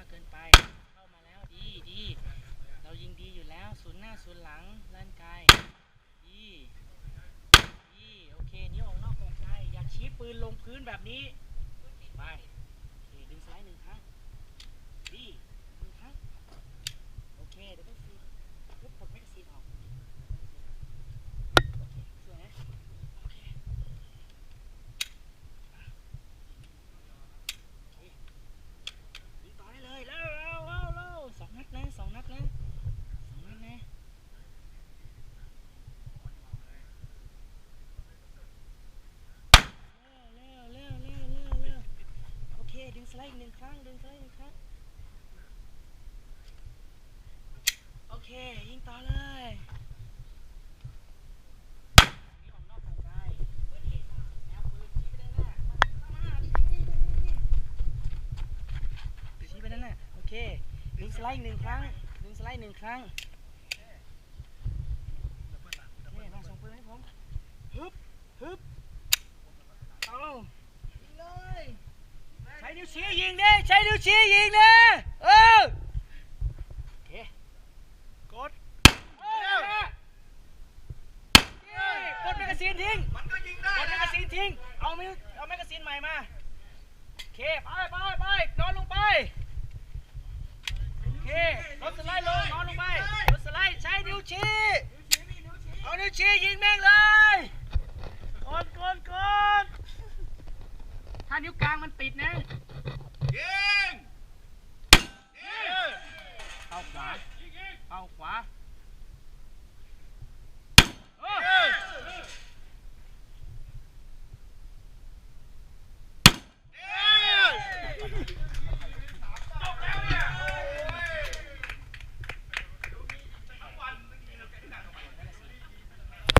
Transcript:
ากเกินไป เข้ามาแล้วดีดีเรายิงดีอยู่แล้วศูนย์หน้าศูนย์หลังร่างกายดีดีโอเคนิ้ออกนอกกองกายอย่าชี้ปืนลงพื้นแบบนี้ไป อีกหนึ่งครั้งดึงสไลด์หนึ่งครั้งโอเค ยิงต่อเลยนี่ออกนอกของไกลแนวปืนชี้ไปด้านหน้ามาชี้ไปด้านน้าโอเคดึงสไลด์หนึ่งครั้งดึงสไลด์หนึ่งครั้ง โอเค มาส่งปืนให้ผม ฮึบ ฮึบ เอายิงเลย ใชี้ยิงดิใช้นิ้วชี้ยิงดิเออโอเคกดเอ้ยกดแมกกาซีนทิ้งมันก็ยิงได้กดแมกกาซีนทิ้งเอามิวเอาแมกกาซีนใหม่มาโอเคไปไปไปนอนลงไปโอเครถสไลด์ลงนอนลงไปรถสไลด์ใช้นิ้วชี้เอานิ้วชี้ยิงแม่งเลยกดกดกดถ้านิ้วกลางมันปิดนะ ยิงยิง เอาขวา เอา ขวา